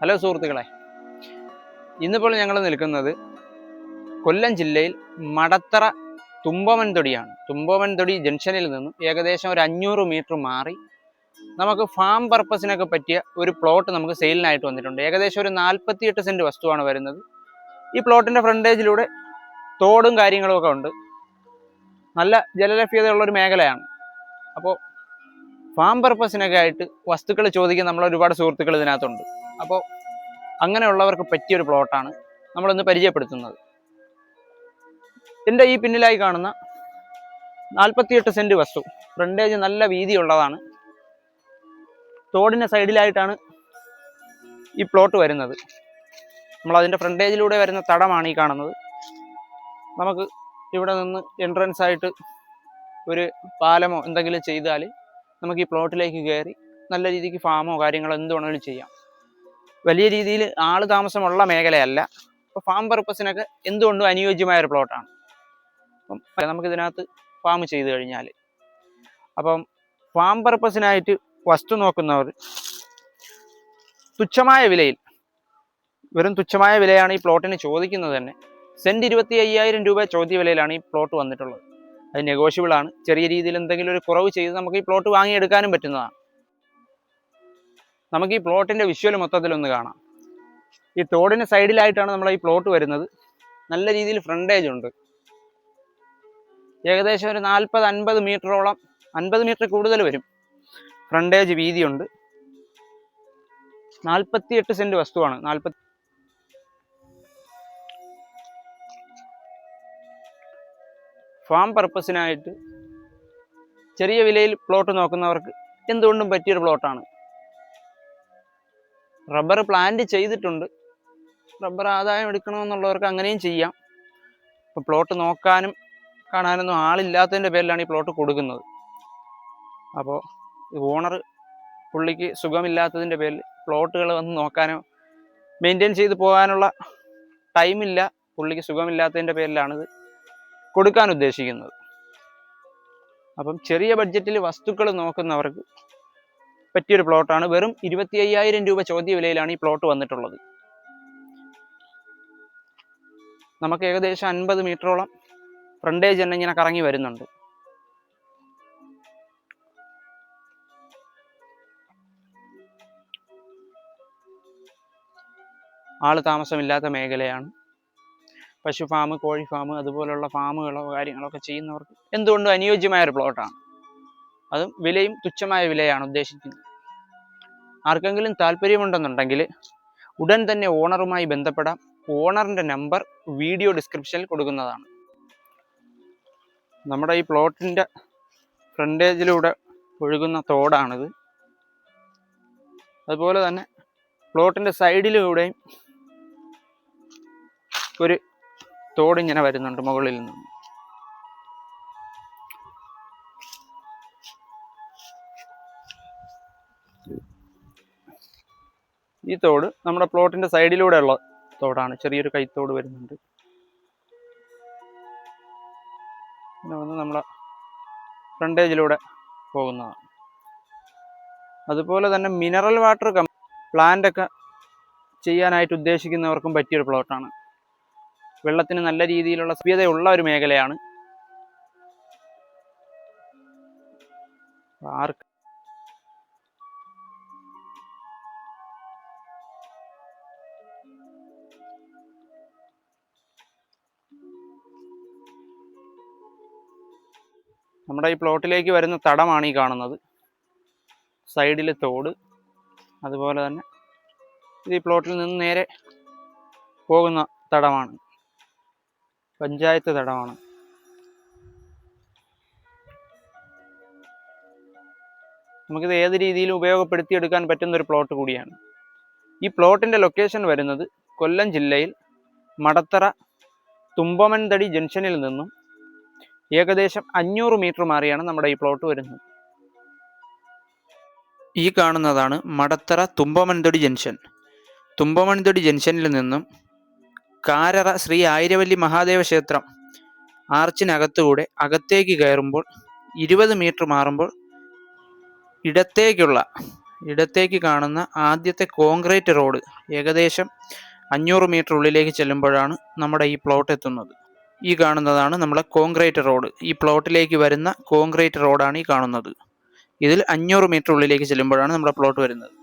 Hello സുഹൃത്തുക്കളെ ഇന്നിപ്പോൾ ഞങ്ങൾ നിൽക്കുന്നത് കൊല്ലം ജില്ലയിൽ മടത്തറ തുമ്പമൻതൊടിയാണ് തുമ്പമൻതൊടി ജംഗ്ഷനിൽ നിന്നും ഏകദേശം ഒരു അഞ്ഞൂറ് മീറ്റർ മാറി നമുക്ക് ഫാം പർപ്പസിനൊക്കെ പറ്റിയ ഒരു പ്ലോട്ട് നമുക്ക് സെയിലിനായിട്ട് വന്നിട്ടുണ്ട്. ഏകദേശം ഒരു നാൽപ്പത്തിയെട്ട് സെന്റ് വസ്തുവാണ് വരുന്നത്. ഈ പ്ലോട്ടിന്റെ ഫ്രണ്ടേജിലൂടെ തോടും കാര്യങ്ങളും ഒക്കെ ഉണ്ട്. നല്ല ജലലഭ്യതയുള്ള ഒരു മേഖലയാണ്. അപ്പോൾ ഫാം പർപ്പസിനൊക്കെ ആയിട്ട് വസ്തുക്കൾ ചോദിക്കാൻ നമ്മൾ ഒരുപാട് സുഹൃത്തുക്കൾ ഇതിനകത്തുണ്ട്. അപ്പോൾ അങ്ങനെയുള്ളവർക്ക് പറ്റിയൊരു പ്ലോട്ടാണ് നമ്മളിന്ന് പരിചയപ്പെടുത്തുന്നത്. എന്റെ ഈ പിന്നിലായി കാണുന്ന നാൽപ്പത്തിയെട്ട് സെന്റ് വസ്തു. ഫ്രണ്ടേജ് നല്ല വീതിയുള്ളതാണ്. തോടിന്റെ സൈഡിലായിട്ടാണ് ഈ പ്ലോട്ട് വരുന്നത്. നമ്മൾ അതിന്റെ ഫ്രണ്ടേജിലൂടെ വരുന്ന തടമാണ് ഈ കാണുന്നത്. നമുക്ക് ഇവിടെ നിന്ന് എൻട്രൻസ് ആയിട്ട് ഒരു പാലമോ എന്തെങ്കിലും ചെയ്താൽ നമുക്ക് ഈ പ്ലോട്ടിലേക്ക് കയറി നല്ല രീതിക്ക് ഫാമോ കാര്യങ്ങളോ എന്ത് വേണമെങ്കിലും ചെയ്യാം. വലിയ രീതിയിൽ ആൾ താമസമുള്ള മേഖലയല്ല. അപ്പോൾ ഫാം പർപ്പസിനൊക്കെ എന്തുകൊണ്ടും അനുയോജ്യമായ ഒരു പ്ലോട്ടാണ് അപ്പം നമുക്കിതിനകത്ത് ഫാം ചെയ്ത് കഴിഞ്ഞാൽ അപ്പം ഫാം പർപ്പസിനായിട്ട് വസ്തു നോക്കുന്നവർ തുച്ഛമായ വിലയിൽ വെറും തുച്ഛമായ വിലയാണ് ഈ പ്ലോട്ടിന് ചോദിക്കുന്നത് തന്നെ. സെന്റ് ഇരുപത്തി അയ്യായിരം രൂപ ചോദ്യ വിലയിലാണ് ഈ പ്ലോട്ട് വന്നിട്ടുള്ളത്. അത് നെഗോഷ്യബിൾ ആണ്. ചെറിയ രീതിയിൽ എന്തെങ്കിലും ഒരു കുറവ് ചെയ്ത് നമുക്ക് ഈ പ്ലോട്ട് വാങ്ങിയെടുക്കാനും പറ്റുന്നതാണ്. നമുക്ക് ഈ പ്ലോട്ടിന്റെ വിഷ്വൽ മൊത്തത്തിലൊന്ന് കാണാം. ഈ തോടിന് സൈഡിലായിട്ടാണ് നമ്മൾ ഈ പ്ലോട്ട് വരുന്നത്. നല്ല രീതിയിൽ ഫ്രണ്ടേജ് ഉണ്ട്. ഏകദേശം ഒരു നാൽപ്പത് അൻപത് മീറ്ററോളം അൻപത് മീറ്റർ കൂടുതൽ വരും. ഫ്രണ്ടേജ് വീതിയുണ്ട്. നാൽപ്പത്തി എട്ട് സെന്റ് വസ്തുവാണ്. നാൽപ്പത്തി ഫാം പർപ്പസിനായിട്ട് ചെറിയ വിലയിൽ പ്ലോട്ട് നോക്കുന്നവർക്ക് എന്തുകൊണ്ടും പറ്റിയൊരു പ്ലോട്ടാണ് റബ്ബർ പ്ലാന്റ് ചെയ്തിട്ടുണ്ട്. റബ്ബർ ആദായം എടുക്കണമെന്നുള്ളവർക്ക് അങ്ങനെയും ചെയ്യാം. ഇപ്പോൾ പ്ലോട്ട് നോക്കാനും കാണാനൊന്നും ആളില്ലാത്തതിന്റെ പേരിലാണ് ഈ പ്ലോട്ട് കൊടുക്കുന്നത്. അപ്പോൾ ഓണർ പുള്ളിക്ക് സുഖമില്ലാത്തതിന്റെ പേരിൽ പ്ലോട്ടുകൾ വന്ന് നോക്കാനോ മെയിന്റെയിൻ ചെയ്ത് പോകാനുള്ള ടൈമില്ല പുള്ളിക്ക് സുഖമില്ലാത്തതിന്റെ പേരിലാണിത് കൊടുക്കാൻ ഉദ്ദേശിക്കുന്നത്. അപ്പം ചെറിയ ബഡ്ജറ്റിൽ വസ്തുക്കൾ നോക്കുന്നവർക്ക് പറ്റിയൊരു പ്ലോട്ടാണ്. വെറും ഇരുപത്തി അയ്യായിരം രൂപ ചോദ്യ വിലയിലാണ് ഈ പ്ലോട്ട് വന്നിട്ടുള്ളത്. നമുക്ക് ഏകദേശം അൻപത് മീറ്ററോളം ഫ്രണ്ടേജ് തന്നെ ഇങ്ങനെ കറങ്ങി വരുന്നുണ്ട്. ആൾ താമസമില്ലാത്ത മേഖലയാണ്. പശു ഫാം കോഴി ഫാം അതുപോലുള്ള ഫാമുകളോ കാര്യങ്ങളോ ഒക്കെ ചെയ്യുന്നവർക്ക് എന്തുകൊണ്ടും അനുയോജ്യമായ ഒരു പ്ലോട്ടാണ്. അതും വിലയും തുച്ഛമായ വിലയാണ് ഉദ്ദേശിക്കുന്നത്. ആർക്കെങ്കിലും താല്പര്യമുണ്ടെന്നുണ്ടെങ്കിൽ ഉടൻ തന്നെ ഓണറുമായി ബന്ധപ്പെടാം. ഓണറിന്റെ നമ്പർ വീഡിയോ ഡിസ്ക്രിപ്ഷനിൽ കൊടുക്കുന്നതാണ്. നമ്മുടെ ഈ പ്ലോട്ടിന്റെ ഫ്രണ്ടേജിലൂടെ ഒഴുകുന്ന തോടാണിത്. അതുപോലെ തന്നെ പ്ലോട്ടിന്റെ സൈഡിലൂടെയും ഒരു തോടിങ്ങനെ വരുന്നുണ്ട് മുകളിൽ നിന്ന്. ഈ തോട് നമ്മുടെ പ്ലോട്ടിന്റെ സൈഡിലൂടെ ഉള്ള തോടാണ്. ചെറിയൊരു കൈത്തോട് വരുന്നുണ്ട്. പിന്നെ വന്ന് നമ്മളെ ഫ്രണ്ടേജിലൂടെ പോകുന്നതാണ്. അതുപോലെ തന്നെ മിനറൽ വാട്ടർ കം ഒക്കെ ചെയ്യാനായിട്ട് ഉദ്ദേശിക്കുന്നവർക്കും പറ്റിയൊരു പ്ലോട്ടാണ് വെള്ളത്തിന് നല്ല രീതിയിലുള്ള സഭ്യതയുള്ള ഒരു മേഖലയാണ്. ആർക്ക് നമ്മുടെ ഈ പ്ലോട്ടിലേക്ക് വരുന്ന തടമാണ് ഈ കാണുന്നത്. സൈഡിൽ തോട് അതുപോലെ തന്നെ ഇത് ഈ പ്ലോട്ടിൽ നിന്ന് നേരെ പോകുന്ന തടമാണ്. പഞ്ചായത്ത് തടമാണ്. നമുക്കിത് ഏത് രീതിയിലും ഉപയോഗപ്പെടുത്തിയെടുക്കാൻ പറ്റുന്ന ഒരു പ്ലോട്ട് കൂടിയാണ്. ഈ പ്ലോട്ടിന്റെ ലൊക്കേഷൻ വരുന്നത് കൊല്ലം ജില്ലയിൽ മടത്തറ തുമ്പമൻതടി ജംഗ്ഷനിൽ നിന്നും ഏകദേശം അഞ്ഞൂറ് മീറ്റർ മാറിയാണ് നമ്മുടെ ഈ പ്ലോട്ട് വരുന്നത്. ഈ കാണുന്നതാണ് മടത്തറ തുമ്പമൻതൊടി ജംഗ്ഷൻ. തുമ്പമൺതൊടി ജംഗ്ഷനിൽ നിന്നും കാരറ ശ്രീ ആയിരവല്ലി മഹാദേവ ക്ഷേത്രം ആർച്ചിനകത്തുകൂടെ അകത്തേക്ക് കയറുമ്പോൾ ഇരുപത് മീറ്റർ മാറുമ്പോൾ ഇടത്തേക്കുള്ള ഇടത്തേക്ക് കാണുന്ന ആദ്യത്തെ കോൺക്രീറ്റ് റോഡ് ഏകദേശം അഞ്ഞൂറ് മീറ്റർ ഉള്ളിലേക്ക് ചെല്ലുമ്പോഴാണ് നമ്മുടെ ഈ പ്ലോട്ട് എത്തുന്നത്. ഈ കാണുന്നതാണ് നമ്മുടെ കോൺക്രീറ്റ് റോഡ്. ഈ പ്ലോട്ടിലേക്ക് വരുന്ന കോൺക്രീറ്റ് റോഡാണ് ഈ കാണുന്നത്. ഇതിൽ അഞ്ഞൂറ് മീറ്റർ ഉള്ളിലേക്ക് ചെല്ലുമ്പോഴാണ് നമ്മുടെ പ്ലോട്ട് വരുന്നത്.